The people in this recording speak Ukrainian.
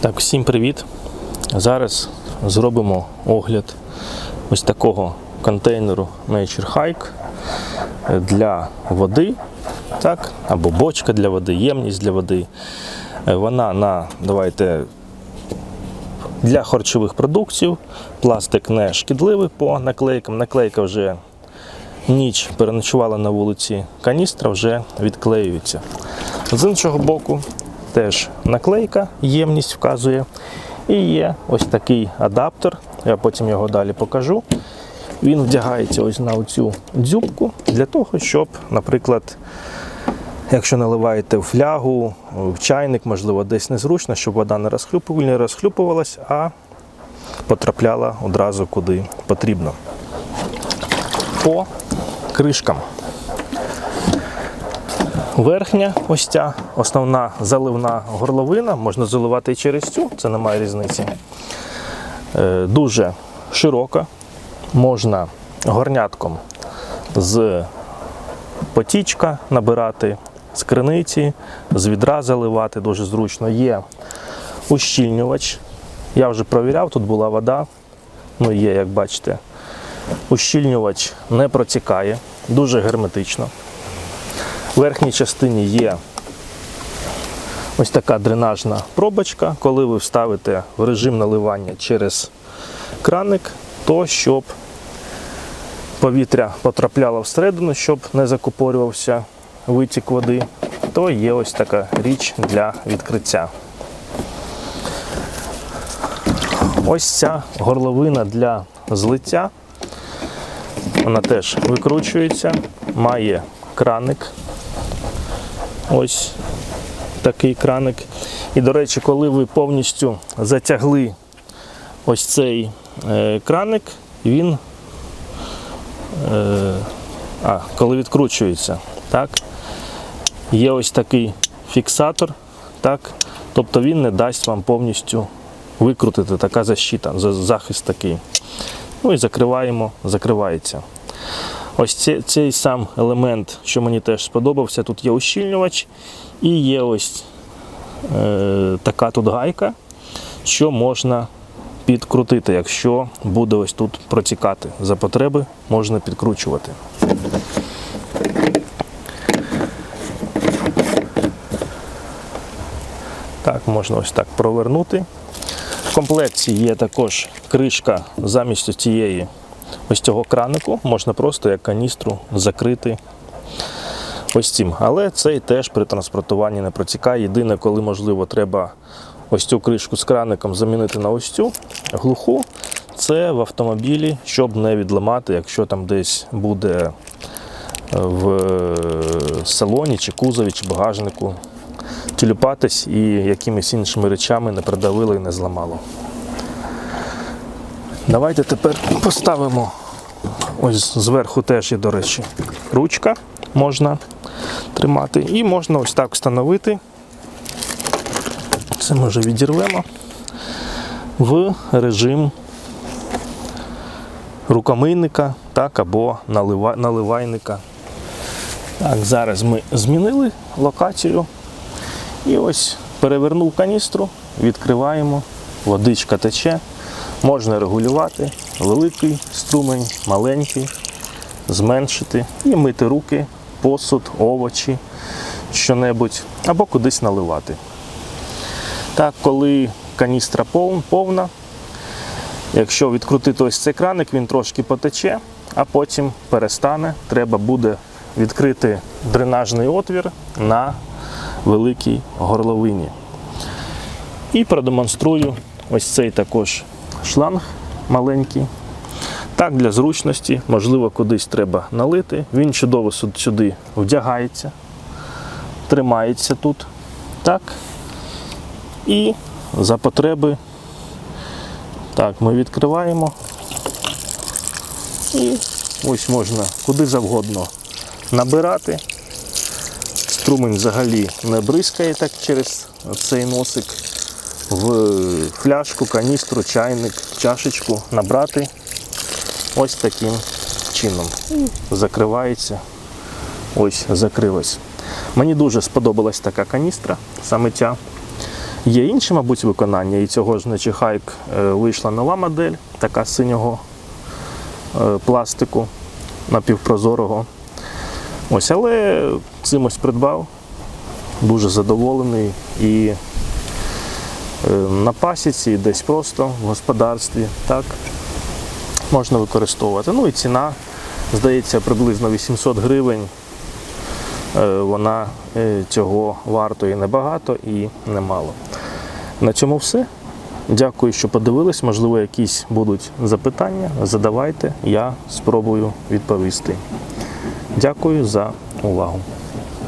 Так, всім привіт. Зараз зробимо огляд ось такого контейнеру Nature Hike для води, так, або бочка для води, ємність для води. Е, Вона на, давайте, для харчових продуктів. Пластик не шкідливий по наклейкам. Наклейка вже ніч переночувала на вулиці, каністра вже відклеюється. З іншого боку, теж наклейка, ємність вказує. І є ось такий адаптер, я потім його далі покажу. Він вдягається ось на оцю дзюбку для того, щоб, наприклад, якщо наливаєте в флягу, в чайник, можливо, десь незручно, щоб вода не розхлюпувалась, а потрапляла одразу куди потрібно. По кришкам. Верхня ось ця основна заливна горловина, можна заливати і через цю, це немає різниці. Е, Дуже широка, можна горнятком з потічка набирати, з криниці, з відра заливати, дуже зручно. Є ущільнювач. Я вже провіряв, тут була вода, ну є, як бачите. Ущільнювач не протікає, дуже герметично. В верхній частині є ось така дренажна пробочка. Коли ви вставите в режим наливання через краник, то щоб повітря потрапляло всередину, щоб не закупорювався витік води, то є ось така річ для відкриття. Ось ця горловина для злиття. Вона теж викручується, має краник. Ось такий краник. І, до речі, коли ви повністю затягли ось цей е, краник, він, е, а, коли відкручується, так, є ось такий фіксатор, так, тобто він не дасть вам повністю викрутити, така защита, захист такий. Ну і закриваємо, закривається. Ось цей, цей сам елемент, що мені теж сподобався, тут є ущільнювач і є ось е, така тут гайка, що можна підкрутити, якщо буде ось тут протікати. За потреби можна підкручувати. Так, можна ось так провернути. В комплекті є також кришка замість цієї ось цього кранику. Можна просто як каністру закрити ось цим. Але цей теж при транспортуванні не протікає. Єдине, коли можливо треба ось цю кришку з краником замінити на ось цю глуху. Це в автомобілі, щоб не відламати, якщо там десь буде в салоні, чи кузові, чи багажнику тілюпатись і якимись іншими речами не придавило і не зламало. Давайте тепер поставимо ось зверху теж є, до речі, ручка можна тримати. І можна ось так встановити. Це ми вже відірвемо в режим рукомийника так, або налива- наливайника. Так, зараз ми змінили локацію. І ось перевернув каністру, відкриваємо, водичка тече. Можна регулювати великий струмень, маленький, зменшити і мити руки, посуд, овочі, що-небудь, або кудись наливати. Так, коли каністра повна, якщо відкрутити ось цей краник, він трошки потече, а потім перестане. Треба буде відкрити дренажний отвір на великій горловині. І продемонструю ось цей також шланг маленький. Так, для зручності, можливо, кудись треба налити. Він чудово сюди вдягається, тримається тут. Так. І за потреби. Так, ми відкриваємо. І ось можна куди завгодно набирати. Струмень взагалі не бризкає так через цей носик. В фляжку, каністру, чайник, чашечку набрати ось таким чином. Закривається. Ось закрилось. Мені дуже сподобалась така каністра, саме ця. Є інші, мабуть, виконання, і цього ж наче хайк е, вийшла нова модель, така синього е, пластику напівпрозорого. Ось, але цим ось придбав, дуже задоволений і е, на пасіці, і десь просто в господарстві. Так, можна використовувати. Ну і ціна, здається, приблизно 800 гривень. Е, Вона е, цього вартує небагато і немало. На цьому все. Дякую, що подивились. Можливо, якісь будуть запитання. Задавайте, я спробую відповісти. Дякую за увагу.